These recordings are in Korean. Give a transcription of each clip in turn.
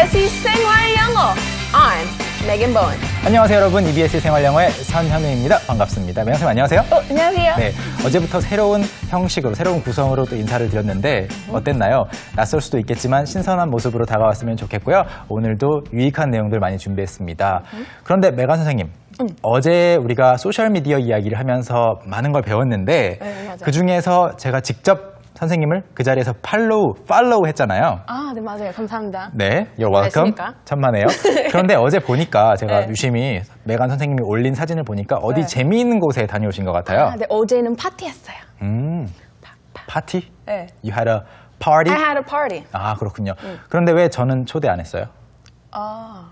EBS 생활 영어. I'm Megan Bowen. 안녕하세요 여러분 EBS 생활 영어의 선현우입니다. 반갑습니다. 명쌤 안녕하세요. 어, 안녕하세요. 네, 어제부터 새로운 형식으로 새로운 구성으로 또 인사를 드렸는데 어땠나요? 낯설 수도 있겠지만 신선한 모습으로 다가왔으면 좋겠고요. 오늘도 유익한 내용들 많이 준비했습니다. 그런데 메간 선생님, 어제 우리가 소셜 미디어 이야기를 하면서 많은 걸 배웠는데 네, 맞아요. 그 중에서 제가 직접 선생님을 그 자리에서 팔로우, 팔로우 했잖아요. 아, 네, 맞아요. 감사합니다. 네, you're welcome. 됐습니까? 천만에요. 그런데 어제 보니까 제가 네. 유심히 메간 선생님이 올린 사진을 보니까 어디 네. 재미있는 곳에 다녀오신 것 같아요. 아, 네, 어제는 파티했어요. 음, 파티? 네. You had a party? I had a party. 아, 그렇군요. 그런데 왜 저는 초대 안 했어요? 아,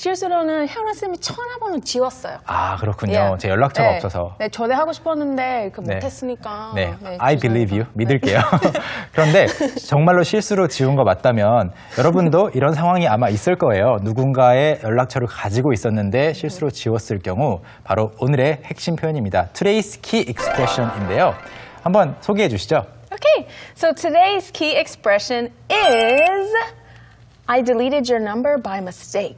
실수로는 현아 쌤이 전화번호 지웠어요. 아, 그렇군요. 예. 제 연락처가 네. 없어서. 네, 초대하고 싶었는데 그 네. 못했으니까. 네, 네, I believe you. 믿을게요. 그런데 정말로 실수로 지운 거 맞다면 여러분도 이런 상황이 아마 있을 거예요. 누군가의 연락처를 가지고 있었는데 실수로 지웠을 경우 바로 오늘의 핵심 표현입니다. Today's key expression인데요. 한번 소개해 주시죠. Okay, so today's key expression is I deleted your number by mistake.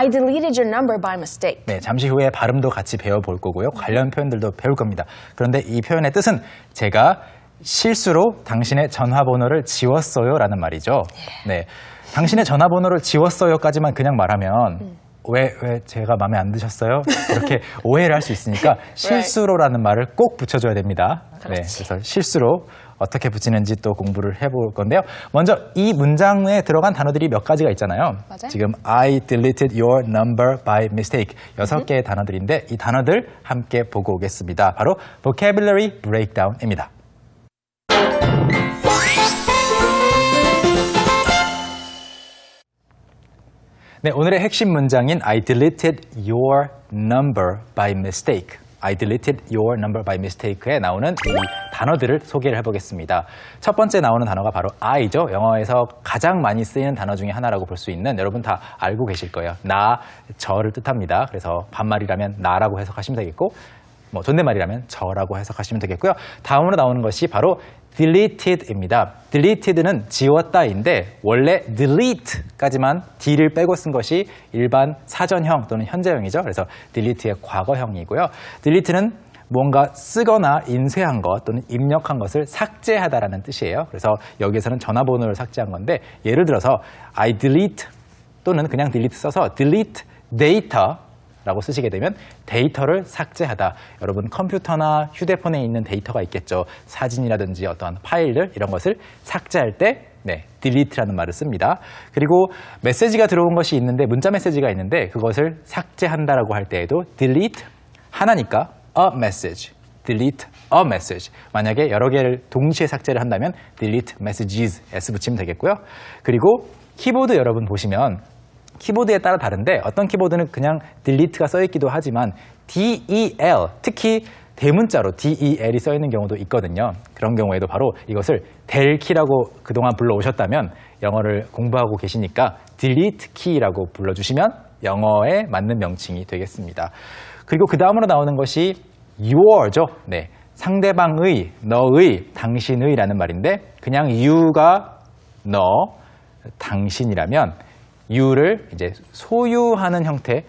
I deleted your number by mistake. 네, 잠시 후에 발음도 같이 배워볼 거고요. 관련 표현들도 배울 겁니다. 그런데 이 표현의 뜻은 제가 실수로 당신의 전화번호를 지웠어요 라는 말이죠. 네. 당신의 전화번호를 지웠어요까지만 그냥 말하면 왜, 왜 제가 마음에 안 드셨어요? 이렇게 오해를 할 수 있으니까 실수로라는 말을 꼭 붙여줘야 됩니다. 네. 그래서 실수로 어떻게 붙이는지 또 공부를 해볼 건데요. 먼저 이 문장에 들어간 단어들이 몇 가지가 있잖아요. 맞아요. 지금 I deleted your number by mistake 여섯 개의 단어들인데 이 단어들 함께 보고 오겠습니다. 바로 vocabulary breakdown입니다. 네, 오늘의 핵심 문장인 I deleted your number by mistake. I deleted your number by mistake에 나오는 이 단어들을 소개를 해보겠습니다. 첫 번째 나오는 단어가 바로 I죠. 영어에서 가장 많이 쓰이는 단어 중에 하나라고 볼 수 있는 여러분 다 알고 계실 거예요. 나, 저를 뜻합니다. 그래서 반말이라면 나라고 해석하시면 되겠고 뭐 존댓말이라면 저라고 해석하시면 되겠고요. 다음으로 나오는 것이 바로 deleted입니다. deleted는 지웠다인데 원래 delete까지만 d를 빼고 쓴 것이 일반 사전형 또는 현재형이죠. 그래서 delete의 과거형이고요. delete는 뭔가 쓰거나 인쇄한 것 또는 입력한 것을 삭제하다라는 뜻이에요. 그래서 여기에서는 전화번호를 삭제한 건데 예를 들어서 I delete 또는 그냥 delete 써서 delete data 라고 쓰시게 되면 데이터를 삭제하다. 여러분 컴퓨터나 휴대폰에 있는 데이터가 있겠죠. 사진이라든지 어떠한 파일들 이런 것을 삭제할 때 네, delete라는 말을 씁니다. 그리고 메시지가 들어온 것이 있는데 문자 메시지가 있는데 그것을 삭제한다라고 할 때에도 delete 하나니까 a message, delete a message. 만약에 여러 개를 동시에 삭제를 한다면 delete messages s 붙이면 되겠고요. 그리고 키보드 여러분 보시면 키보드에 따라 다른데 어떤 키보드는 그냥 delete가 써 있기도 하지만 del 특히 대문자로 del이 써 있는 경우도 있거든요. 그런 경우에도 바로 이것을 del 키라고 그동안 불러오셨다면 영어를 공부하고 계시니까 delete key라고 불러주시면 영어에 맞는 명칭이 되겠습니다. 그리고 그 다음으로 나오는 것이 your죠. 네. 상대방의, 너의, 당신의라는 말인데 그냥 you가 너, 당신이라면 you를 이제 소유하는 형태,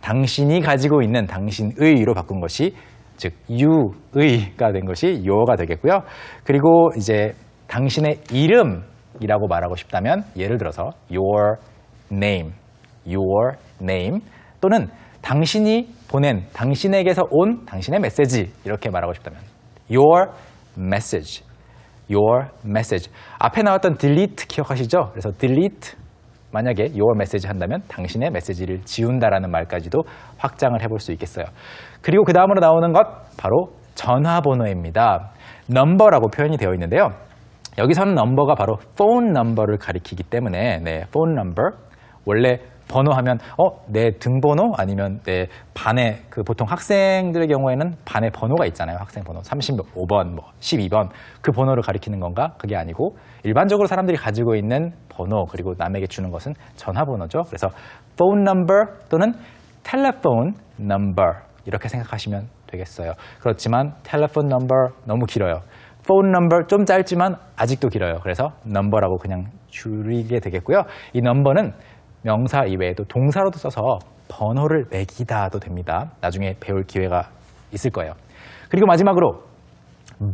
당신이 가지고 있는 당신의로 바꾼 것이 즉 you의가 된 것이 your가 되겠고요. 그리고 이제 당신의 이름이라고 말하고 싶다면 예를 들어서 your name, your name 또는 당신이 보낸 당신에게서 온 당신의 메시지 이렇게 말하고 싶다면 your message, your message 앞에 나왔던 delete 기억하시죠? 그래서 delete 만약에 your message 한다면 당신의 메시지를 지운다라는 말까지도 확장을 해볼 수 있겠어요. 그리고 그 다음으로 나오는 것 바로 전화번호입니다. number라고 표현이 되어 있는데요. 여기서는 넘버가 바로 phone number를 가리키기 때문에 네, phone number 원래 번호 하면 어 내 등번호? 아니면 내 반에 그 보통 학생들의 경우에는 반에 번호가 있잖아요. 학생 번호. 35번 뭐 12번. 그 번호를 가리키는 건가? 그게 아니고 일반적으로 사람들이 가지고 있는 번호 그리고 남에게 주는 것은 전화번호죠. 그래서 phone number 또는 telephone number 이렇게 생각하시면 되겠어요. 그렇지만 telephone number 너무 길어요. phone number 좀 짧지만 아직도 길어요. 그래서 number라고 그냥 줄이게 되겠고요. 이 number는 명사 이외에도 동사로도 써서 번호를 매기다도 됩니다. 나중에 배울 기회가 있을 거예요. 그리고 마지막으로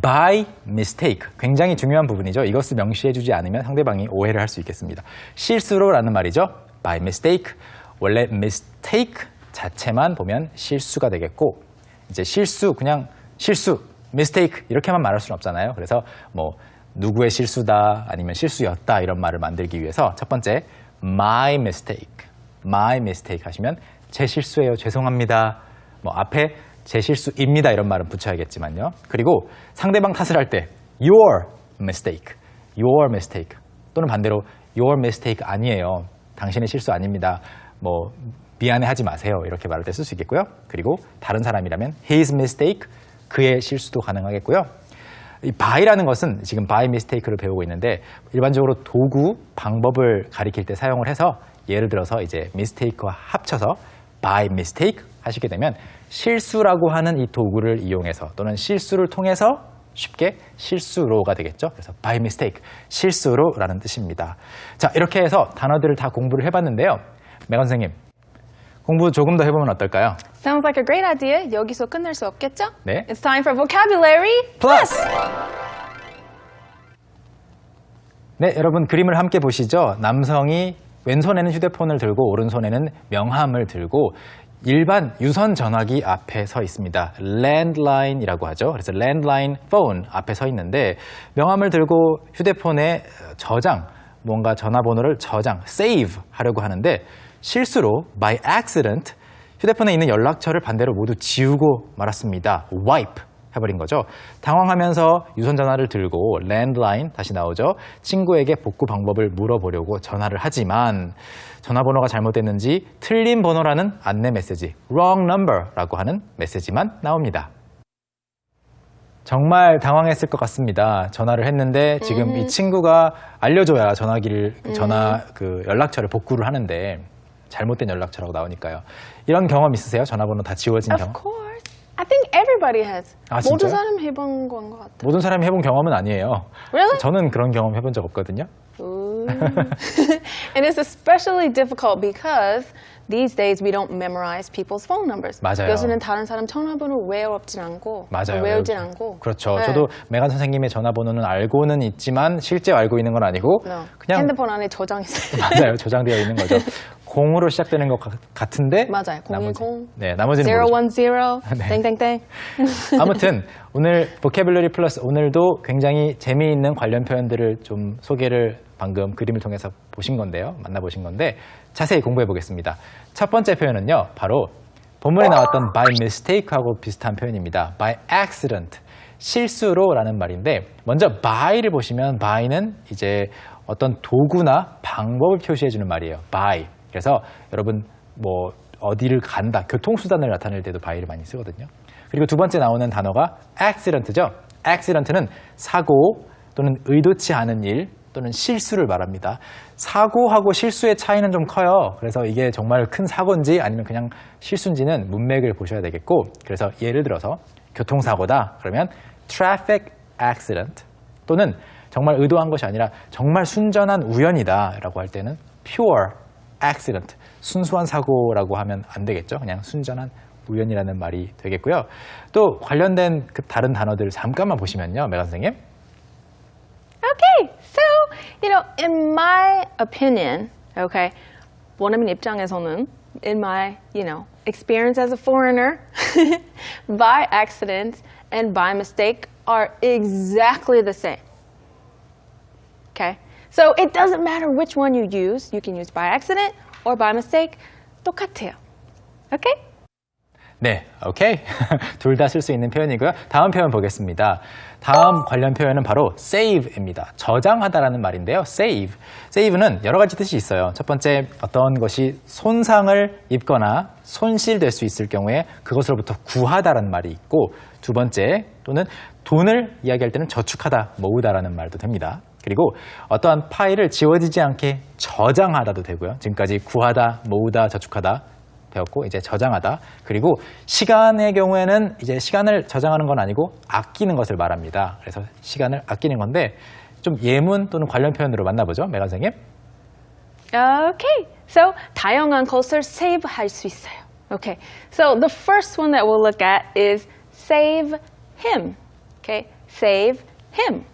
by mistake 굉장히 중요한 부분이죠. 이것을 명시해주지 않으면 상대방이 오해를 할 수 있겠습니다. 실수로라는 말이죠. by mistake 원래 mistake 자체만 보면 실수가 되겠고 이제 실수 그냥 실수 mistake 이렇게만 말할 수는 없잖아요. 그래서 뭐 누구의 실수다 아니면 실수였다 이런 말을 만들기 위해서 첫 번째 my mistake my mistake 하시면 제 실수예요 죄송합니다 뭐 앞에 제 실수입니다 이런 말은 붙여야겠지만요. 그리고 상대방 탓을 할 때 your mistake, your mistake 또는 반대로 your mistake 아니에요. 당신의 실수 아닙니다. 뭐 미안해하지 마세요 이렇게 말할 때 쓸 수 있겠고요. 그리고 다른 사람이라면 his mistake 그의 실수도 가능하겠고요. 이 by라는 것은 지금 by mistake를 배우고 있는데 일반적으로 도구 방법을 가리킬 때 사용을 해서 예를 들어서 이제 mistake와 합쳐서 by mistake 하시게 되면 실수라고 하는 이 도구를 이용해서 또는 실수를 통해서 쉽게 실수로가 되겠죠. 그래서 by mistake 실수로라는 뜻입니다. 자 이렇게 해서 단어들을 다 공부를 해봤는데요. 메간 선생님 공부 조금 더 해보면 어떨까요? Sounds like a great idea. 여기서 끝날 수 없겠죠? 네. It's time for vocabulary 플러스! 네, 여러분 그림을 함께 보시죠. 남성이 왼손에는 휴대폰을 들고 오른손에는 명함을 들고 일반 유선 전화기 앞에 서 있습니다. 랜드라인이라고 하죠. 그래서 랜드라인 폰 앞에 서 있는데 명함을 들고 휴대폰에 저장, 뭔가 전화번호를 저장, save 하려고 하는데 실수로 by accident 휴대폰에 있는 연락처를 반대로 모두 지우고 말았습니다. wipe 해버린 거죠. 당황하면서 유선 전화를 들고 랜드라인 다시 나오죠. 친구에게 복구 방법을 물어보려고 전화를 하지만 전화번호가 잘못됐는지 틀린 번호라는 안내 메시지 wrong number라고 하는 메시지만 나옵니다. 정말 당황했을 것 같습니다. 전화를 했는데 지금 이 친구가 알려줘야 전화기를 전화 그 연락처를 복구를 하는데 잘못된 연락처라고 나오니까요. 이런 경험 있으세요? 전화번호 다 지워진 Of 경험? course. I think everybody has. 아, 모든 진짜요? 사람 해본 건 것 같아. 모든 사람이 해본 경험은 아니에요. Really? 저는 그런 경험 해본 적 없거든요. Ooh. and it's especially difficult because these days we don't memorize people's phone numbers. 맞아요. 요새는 다른 사람 전화번호 외워없진 않고 맞아요. 외우진 않고. 그렇죠. 네. 저도 메간 선생님의 전화번호는 알고는 있지만 실제 알고 있는 건 아니고 No. 그냥 핸드폰 안에 저장했어요. 맞아요. 저장되어 있는 거죠. 공으로 시작되는 것 같- 같은데 맞아요. 나머지, 010, 네, 나머지는 모르죠. 010, 네. 땡땡땡. 아무튼 오늘 보캐블러리 플러스 오늘도 굉장히 재미있는 관련 표현들을 좀 소개를 방금 그림을 통해서 보신 건데요. 만나보신 건데 자세히 공부해 보겠습니다. 첫 번째 표현은요. 바로 본문에 나왔던 by mistake하고 비슷한 표현입니다. by accident. 실수로라는 말인데 먼저 by를 보시면 by는 이제 어떤 도구나 방법을 표시해 주는 말이에요. by. 그래서 여러분 뭐 어디를 간다, 교통수단을 나타낼 때도 by를 많이 쓰거든요. 그리고 두 번째 나오는 단어가 accident죠. accident는 사고 또는 의도치 않은 일 또는 실수를 말합니다. 사고하고 실수의 차이는 좀 커요. 그래서 이게 정말 큰 사고인지 아니면 그냥 실수인지는 문맥을 보셔야 되겠고 그래서 예를 들어서 교통사고다 그러면 traffic accident 또는 정말 의도한 것이 아니라 정말 순전한 우연이다 라고 할 때는 pure accident 순수한 사고라고 하면 안 되겠죠. 그냥 순전한 우연이라는 말이 되겠고요. 또 관련된 그 다른 단어들 잠깐만 보시면요. 메가 선생님. Okay, so you know, in my opinion, okay, 원어민 입장에서는, in my you know experience as a foreigner, by accident and by mistake are exactly the same. Okay, so it doesn't matter which one you use. You can use by accident or by mistake. 똑같아요. Okay? 네, 오케이. 둘 다 쓸 수 있는 표현이고요. 다음 표현 보겠습니다. 다음 관련 표현은 바로 save입니다. 저장하다라는 말인데요. save. save는 여러 가지 뜻이 있어요. 첫 번째, 어떤 것이 손상을 입거나 손실될 수 있을 경우에 그것으로부터 구하다라는 말이 있고, 두 번째, 또는 돈을 이야기할 때는 저축하다, 모으다라는 말도 됩니다. 그리고 어떠한 파일을 지워지지 않게 저장하다도 되고요. 지금까지 구하다, 모으다, 저축하다 배웠고 이제 저장하다 그리고 시간의 경우에는 이제 시간을 저장하는 건 아니고 아끼는 것을 말합니다. 그래서 시간을 아끼는 건데 좀 예문 또는 관련 표현으로 만나보죠, 메간 선생님. Okay, so 다양한 것을 save 할 수 있어요. Okay, so the first one that we'll look at is save him. Okay, save him.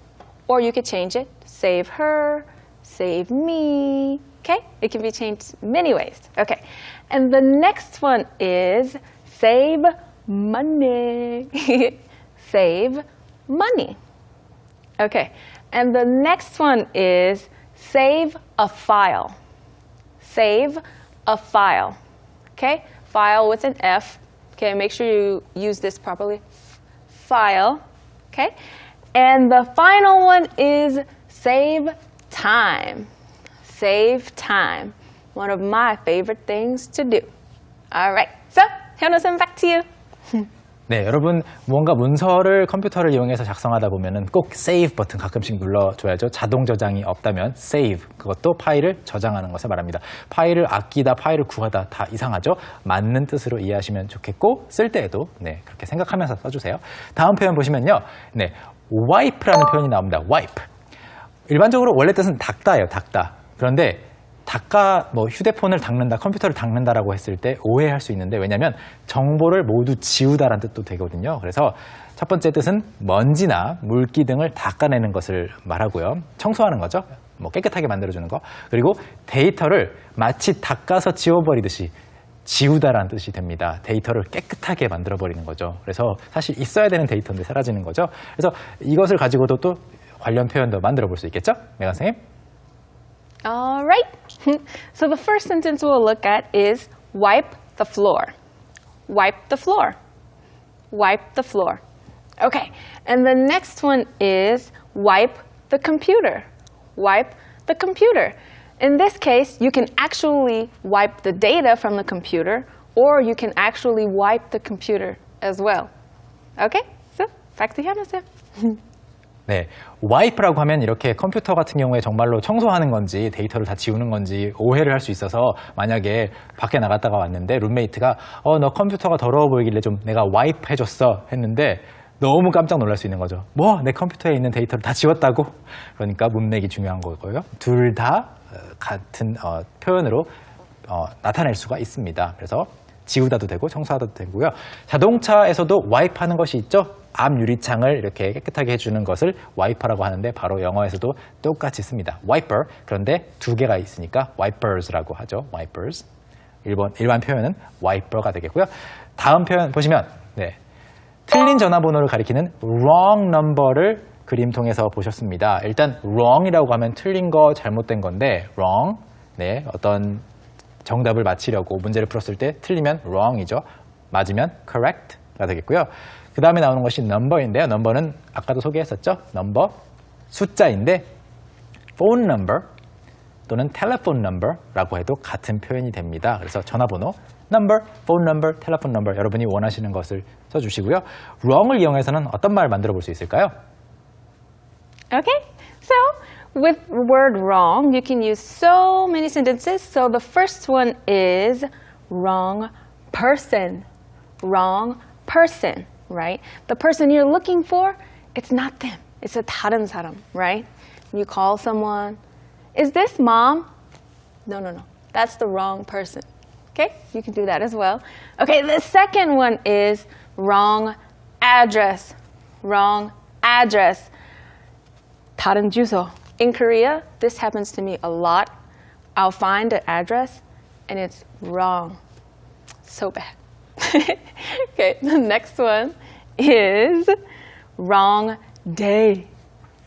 Or you could change it, save her, save me. Okay, it can be changed many ways. Okay, and the next one is save money. save money. Okay, and the next one is save a file. Save a file. Okay, file with an F. Okay, make sure you use this properly. File. Okay, and the final one is save time. Save time. One of my favorite things to do. All right, so Hyunoo-san, back to you. 네, 여러분 무언가 문서를 컴퓨터를 이용해서 작성하다 보면은 꼭 save 버튼 가끔씩 눌러줘야죠. 자동 저장이 없다면 save 그것도 파일을 저장하는 것을 말합니다. 파일을 아끼다, 파일을 구하다 다 이상하죠. 맞는 뜻으로 이해하시면 좋겠고 쓸 때에도 네 그렇게 생각하면서 써주세요. 다음 표현 보시면요, 네 wipe라는 표현이 나옵니다. wipe 일반적으로 원래 뜻은 닦다예요, 닦다. 그런데 닦아 뭐 휴대폰을 닦는다, 컴퓨터를 닦는다라고 했을 때 오해할 수 있는데 왜냐하면 정보를 모두 지우다라는 뜻도 되거든요. 그래서 첫 번째 뜻은 먼지나 물기 등을 닦아내는 것을 말하고요. 청소하는 거죠. 뭐 깨끗하게 만들어주는 거. 그리고 데이터를 마치 닦아서 지워버리듯이 지우다라는 뜻이 됩니다. 데이터를 깨끗하게 만들어 버리는 거죠. 그래서 사실 있어야 되는 데이터인데 사라지는 거죠. 그래서 이것을 가지고도 또 관련 표현도 만들어 볼 수 있겠죠? 메간 선생님? All right. so the first sentence we'll look at is wipe the floor. Wipe the floor. Wipe the floor. Okay. And the next one is wipe the computer. Wipe the computer. In this case, you can actually wipe the data from the computer or you can actually wipe the computer as well. Okay? So, back to Hyunoo-san. 네, 와이프라고 하면 이렇게 컴퓨터 같은 경우에 정말로 청소하는 건지 데이터를 다 지우는 건지 오해를 할 수 있어서 만약에 밖에 나갔다가 왔는데 룸메이트가 어 너 컴퓨터가 더러워 보이길래 좀 내가 와이프 해줬어 했는데 너무 깜짝 놀랄 수 있는 거죠. 뭐 내 컴퓨터에 있는 데이터를 다 지웠다고? 그러니까 문맥이 중요한 거고요. 둘 다 같은 어, 표현으로 어, 나타낼 수가 있습니다. 그래서 지우다도 되고 청소하다도 되고요. 자동차에서도 와이프하는 것이 있죠. 앞 유리창을 이렇게 깨끗하게 해주는 것을 와이퍼라고 하는데 바로 영어에서도 똑같이 씁니다. 와이퍼 그런데 두 개가 있으니까 wipers,라고 하죠. wipers. 일본 일반 표현은 와이퍼가 되겠고요. 다음 표현 보시면 네. 틀린 전화번호를 가리키는 wrong number를 그림 통해서 보셨습니다. 일단 wrong이라고 하면 틀린 거, 잘못된 건데 wrong 네 어떤 정답을 맞히려고 문제를 풀었을 때 틀리면 wrong이죠. 맞으면 correct가 되겠고요. 그 다음에 나오는 것이 number인데요. number는 아까도 소개했었죠. number 숫자인데 phone number 또는 telephone number라고 해도 같은 표현이 됩니다. 그래서 전화번호 number, phone number, telephone number 여러분이 원하시는 것을 써주시고요. wrong을 이용해서는 어떤 말 만들어 볼 수 있을까요? Okay, so with word wrong, you can use so many sentences. So the first one is wrong person. Wrong person, right? The person you're looking for, it's not them. It's a 다른 사람, right? You call someone, is this mom? No, no, no. That's the wrong person. Okay, you can do that as well. Okay, the second one is wrong address. Wrong address. 다른 주소. In Korea, this happens to me a lot. I'll find an address and it's wrong. So bad. okay, the next one is wrong day.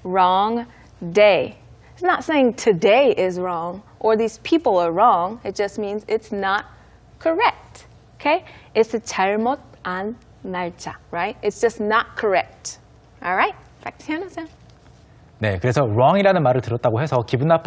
Wrong day. It's not saying today is wrong or these people are wrong. It just means it's not correct. Okay? It's a 잘못한 날짜, right? It's just not correct. All right? Back to Hannah-san. 네, 그래서 wrong이라는 말을 들었다고 해서 기분 나빠